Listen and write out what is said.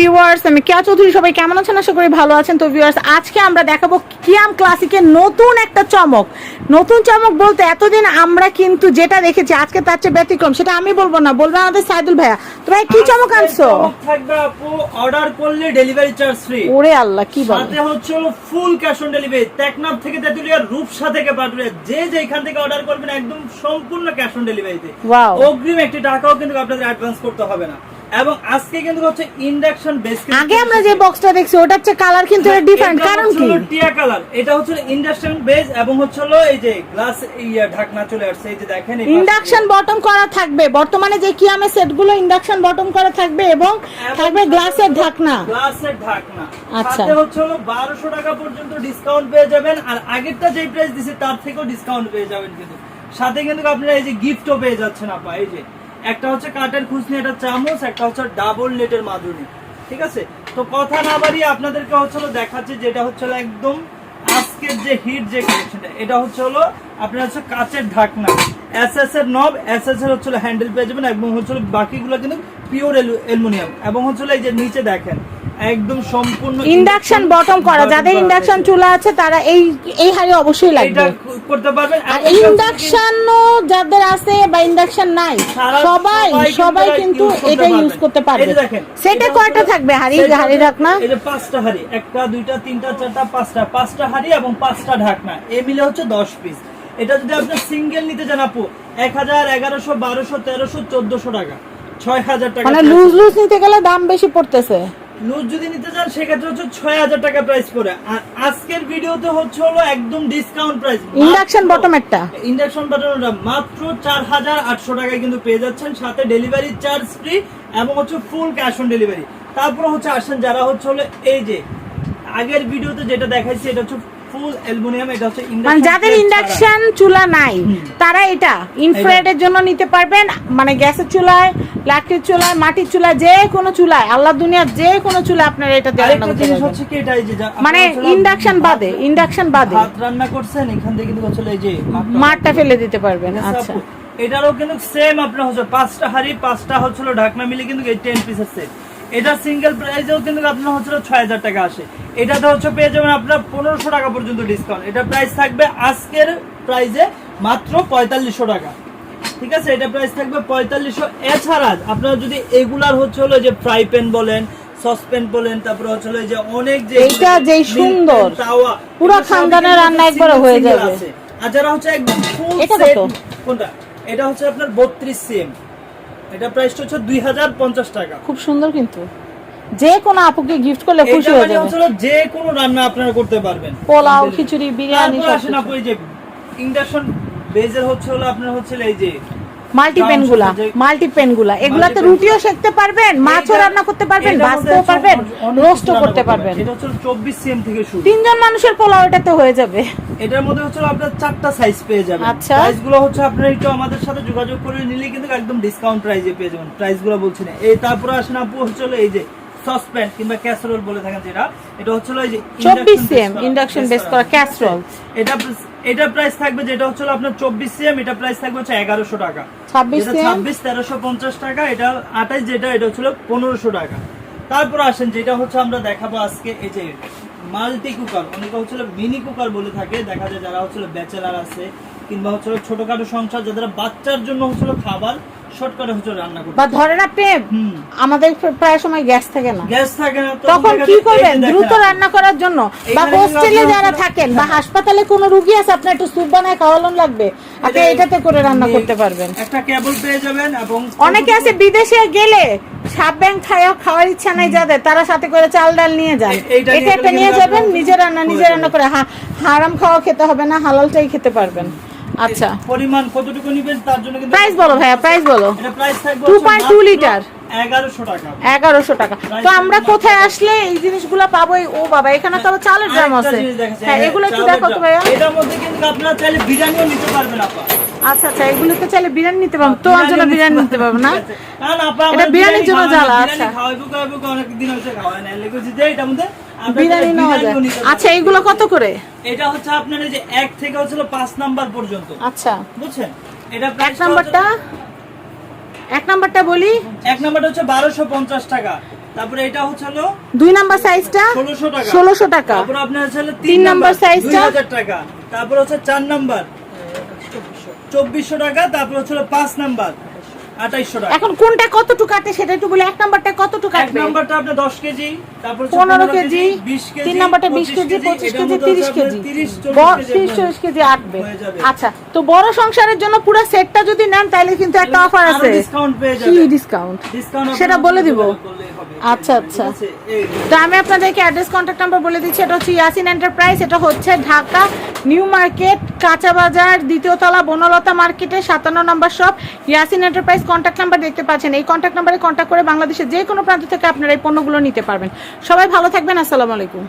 Viewers আমি কেয়া চৌধুরী সবাই কেমন আছেন? আশা করি ভালো আছেন। তো ভিউয়ার্স আজকে আমরা দেখাবো কিয়াম ক্লাসিকের নতুন একটা চমক। নতুন চমক বলতে এতদিন আমরা কিন্তু যেটা দেখেছি আজকে তার চেয়ে ব্যতিক্রম সেটা আমি বলব না বলবে আমাদের সাইদুল ভাইয়া। তোমরা কি চমক আনছো? থাকবে আপু অর্ডার করলে ডেলিভারি চার্জ ফ্রি ওরে আল্লাহ কি বল? সাথে হচ্ছে full cash on delivery Teknaf থেকে তেতুলিয়া রূপসা থেকে পাটুলিয়া যে যেখান থেকে অর্ডার করবেন একদম সম্পূর্ণ ক্যাশ অন ডেলিভারিতে Wow. অগ্রিম একটি টাকাও কিন্তু আপনাদের অ্যাডভান্স করতে হবে না। এবং আজকে কিন্তু হচ্ছে ইন্ডাকশন বেস আগে আমরা যে বক্সটা দেখছি ওটা হচ্ছে কালার কিন্তু ডিফারেন্ট কারণ কি? টিয়া কালার এটা হচ্ছে ইন্ডাকশন বেস এবং হচ্ছে এই যে গ্লাস ইয়া ঢাকনা চলে আসছে এই যে দেখেন ইন্ডাকশন বটম করা থাকবে। বর্তমানে যে সেটগুলো ইন্ডাকশন বটম করা থাকবে এবং থাকবে গ্লাসের ঢাকনা। গ্লাসের ঢাকনা। আচ্ছা। সাথে হচ্ছে হলো 1200 টাকা পর্যন্ত ডিসকাউন্ট পেয়ে যাবেন। আর আগেরটা যেই প্রাইস দিছে তার থেকেও ডিসকাউন্ট পেয়ে যাবেন কিন্তু। সাথে কিন্তু আপনারা এই যে গিফটও পেয়ে যাচ্ছেন আপা এই যে। একটা হচ্ছে কাঠের খুশনি একটা চামচ, একটা হচ্ছে ডাবল লেটের মাদুরি ঠিক আছে? তো কথা না বাড়িয়ে আপনাদেরকে হচ্ছে দেখাচ্ছে দেখাচ্ছি যেটা হচ্ছে একদম আজকের যে হিট যে কালেকশনটা এটা হচ্ছে হলো আপনার হচ্ছে কাচের ঢাকনা। এস এস এর নব এস এস এর হচ্ছে হ্যান্ডেল পেয়ে যাবেন, এবং হচ্ছে বাকিগুলো কিন্তু পিওর অ্যালুমিনিয়াম এবং হচ্ছে এই যে নিচে দেখেন একদম সম্পূর্ণ ইন্ডাকশন বটম করা যাদের ইন্ডাকশন চুলা আছে তারা এই এই হাড়ি অবশ্যই লাগবে। এটা করতে পারবেন। আর এবং ইন্ডাকশন যাদের আছে বা ইন্ডাকশন নাই সবাই সবাই কিন্তু এটা ইউজ করতে পারবে। সেটা কয়টা থাকবে হাড়ি সেটা হাড়ি ঢাকনা এই যে পাঁচটা হাড়ি একটা দুইটা তিনটা চারটা পাঁচটা। পাঁচটা হাড়ি এবং পাঁচটা ঢাকনা। এ মিলে হচ্ছে দশ পিস এটা যদি আপনি সিঙ্গেল নিতে চান আপু এক হাজার এগারোশো বারোশো তেরোশো চোদ্দশো টাকা। ছয় হাজার টাকা মানে লুজ লুজ নিতে গেলে দাম বেশি পড়তেছে। লুজ যদি নিতে চান সেক্ষেত্রে হচ্ছে ছয় হাজার টাকা প্রাইস পড়ে। আর আজকের ভিডিওতে হচ্ছে হলো একদম ডিসকাউন্ট প্রাইস ইন্ডাকশন বটম একটা। ইন্ডাকশন বাটনটা মাত্র চার হাজার আটশো টাকায় কিন্তু পেয়ে যাচ্ছেন। সাথে ডেলিভারি চার্জ ফ্রি এবং হচ্ছে ফুল ক্যাশ অন ডেলিভারি তারপর হচ্ছে আসেন যারা হচ্ছে হলো এই যে আগের ভিডিওতে যেটা দেখাইছি এটা হচ্ছে ফুল অ্যালুমিনিয়াম এটা হচ্ছে মানে যাদের ইন্ডাকশন চুলা নাই তারা এটা ইনফ্রারেডের জন্য নিতে পারবেন মানে গ্যাসের চুলায় লাকড়ির চুলায় মাটির চুলায় যে কোনো চুলায় আল্লাহ দুনিয়ার যে কোনো চুলা আপনারা এটা দিয়ে রান্না জিনিস হচ্ছে কি এটা যে মানে ইন্ডাকশন বাদে ইন্ডাকশন বাদে। ভাত রান্না করছেন এখান থেকে কিন্তু যে মাঠটা ফেলে দিতে পারবেন আচ্ছা। এটারও কিন্তু সেম আপনার হচ্ছে পাঁচটা হাড়ি পাঁচটা হচ্ছিল ঢাকনা মিলে কিন্তু এই টেন পিসের সেট এটা সিঙ্গেল প্রাইসেও কিন্তু আপনার হচ্ছিল ছয় হাজার টাকা আসে। এটাতে হচ্ছে পেয়ে যাবেন আপনার পনেরোশো টাকা পর্যন্ত ডিসকাউন্ট এটা প্রাইস থাকবে আজকের প্রাইসে মাত্র পঁয়তাল্লিশশো টাকা। ঠিক আছে? এটা প্রাইস থাকবে পঁয়তাল্লিশশো। এছাড়া আপনারা যদি এগুলার হচ্ছে হলো যে ফ্রাই প্যান বলেন সসপ্যান বলেন তারপরে হচ্ছে হলো যে অনেক যে এইটা milk সুন্দর। পুরো খানদানের রান্না একবারে হয়ে যাবে। আর যারা হচ্ছে একদম ফুল সেট কোনটা? এটা হচ্ছে আপনার বত্রিশ সিএম এটা প্রাইসটা হচ্ছে দুই হাজার পঞ্চাশ টাকা। খুব সুন্দর কিন্তু। যে কোনো আপুকে গিফট করলে খুশি হয়ে মানে যাবে। যে কোনো রান্না আপনারা করতে পারবেন। পোলাও খিচুড়ি বিরিয়ানি সব আসেন আপু এই যে ইন্ডাকশন বেজের হচ্ছে হলো আপনার হচ্ছে এই যে মাল্টি পেনগুলা যে- মাল্টি পেনগুলা এগুলাতে রুটিও। সেকতে পারবেন মাছও রান্না করতে পারবেন ভাজতেও পারবেন রোস্টও করতে পারবেন। এটা হচ্ছে চব্বিশ সিএম থেকে শুরু। তিনজন মানুষের পোলাও এটাতে হয়ে যাবে। এটার মধ্যে হচ্ছে আপনার চারটা সাইজ পেয়ে যাবেন। আচ্ছা। প্রাইসগুলো হচ্ছে আপনারা একটু আমাদের সাথে যোগাযোগ করে নিলে কিন্তু একদম ডিসকাউন্ট প্রাইসে পেয়ে যাবেন। প্রাইসগুলো বলছি না। এই তারপরে আসেন আপু হচ্ছে এই যে সসপ্যান কিংবা ক্যাসারোল বলে থাকেন যেটা এটা হচ্ছে এই যে 24 cm, base করা-। এটা এটা প্রাইস থাকবে যেটা হচ্ছে আপনার চব্বিশ সিএম এটা প্রাইস থাকবে হচ্ছে টাকা 26 যেটা cm? ছাব্বিশ তেরোশো পঞ্চাশ টাকা এটা আঠাইশ যেটা এটা হচ্ছিল পনেরোশো টাকা তারপর আসেন যেটা হচ্ছে আমরা দেখাবো আজকে এই যে মাল্টি কুকার অনেকে হচ্ছিল মিনি কুকার বলে থাকে দেখা যায় যারা হচ্ছিল ব্যাচেলার আছে কিংবা হচ্ছিল ছোটখাটো সংসার যাদের বাচ্চার জন্য হচ্ছিল খাবার শর্টকাটে হচ্ছে রান্না করতে। বা ধরেন আপনি হুম। আমাদের প্রায় সময় গ্যাস থাকে না। গ্যাস থাকে না তখন কি করবেন? দ্রুত রান্না করার জন্য বা হোস্টেলে যারা থাকেন বা হাসপাতালে কোনো রুগী আছে আপনার একটু স্যুপ বানায় খাওয়ানো লাগবে। আপনি এটাতে করে রান্না করতে পারবেন। একটা কেবল পেয়ে যাবেন এবং অনেকে আছে বিদেশে গেলে সাপ ব্যাং খাওয়া খাওয়ার ইচ্ছা নাই যাদের তারা সাথে করে চাল ডাল নিয়ে যান। এটা একটা নিয়ে যাবেন নিজে রান্না নিজে রান্না করে। হারাম খাওয়া খেতে হবে না হালালটাই খেতে পারবেন। আচ্ছা। পরিমাণ কতটুকু নিবেন তার জন্য কিন্তু প্রাইস বলো ভাইয়া প্রাইস বলো। এটা প্রাইস থাকবে 2.2 লিটার। এগারোশো টাকা। এগারোশো টাকা। তো আমরা কোথায় আসলে এই জিনিসগুলো পাবো? ও বাবা এখানে তো চালের আরেকটা আছে। হ্যাঁ হ্যাঁ, এগুলো একটু দেখো তো ভাইয়া। এটার মধ্যে কিন্তু আপনারা চাইলে বিরিয়ানিও নিতে পারবেন আপা। আচ্ছা আচ্ছা এগুলো তো চাইলে বিরিয়ানি নিতে পারব। তোমার জন্য বিরিয়ানি নিতে পারব না? এটা বিরিয়ানির জন্য জ্বালা, আচ্ছা। খাওয়াইবো, হয়েছে না। যে মধ্যে বিরিয়ানি নেওয়া যায়। আচ্ছা এগুলো কত করে? এটা হচ্ছে আপনার এই যে এক থেকে হচ্ছে পাঁচ নাম্বার পর্যন্ত। আচ্ছা। বুঝছেন? এটা এক নাম্বারটা? এক নাম্বারটা বলি? এক নাম্বারটা হচ্ছে বারোশো পঞ্চাশ টাকা। তারপরে এটা হচ্ছে হলো দুই নাম্বার সাইজটা? ষোলোশো টাকা। ষোলোশো টাকা। তারপর আপনার হচ্ছে হলো তিন নাম্বার নাম্বার size টা? দুই হাজার টাকা। তারপর হচ্ছে চার নাম্বার। চব্বিশশো টাকা তারপর হচ্ছে হলো পাঁচ নাম্বার। টাকা। এখন কোনটা কতটুকু কাটে সেটা একটু বলে এক নাম্বারটা কতটুকু এক নাম্বারটা আপনি 10 কেজি তারপর 15 কেজি বিশ কেজি তিন নাম্বারটা 20 কেজি পঁচিশ এটার কেজি মধ্যে তিরিশ হচ্ছে কেজি। আপনার তিরিশ বড় চল্লিশ তিরিশ কেজি আটবে আচ্ছা তো বড় সংসারের জন্য পুরো সেটটা যদি নেন তাহলে কিন্তু একটা অফার আছে। ডিসকাউন্ট পেয়ে কি ডিসকাউন্ট ডিসকাউন্ট সেটা বলে দিব। আচ্ছা, আচ্ছা। তো আমি আপনাদেরকে অ্যাড্রেস কন্ট্যাক্ট নাম্বার বলে দিচ্ছি এটা হচ্ছে ইয়াসিন এন্টারপ্রাইজ এটা হচ্ছে ঢাকা নিউ মার্কেট কাঁচা বাজার দ্বিতীয় তলা বনলতা মার্কেটে সাতান্ন নম্বর shop Yasin enterprise contact number দেখতে পাচ্ছেন। এই কন্ট্যাক্ট নাম্বারে কন্ট্যাক্ট করে বাংলাদেশের যে কোনো প্রান্ত থেকে আপনারা এই পণ্যগুলো নিতে পারবেন। সবাই ভালো থাকবেন আসসালামু আলাইকুম।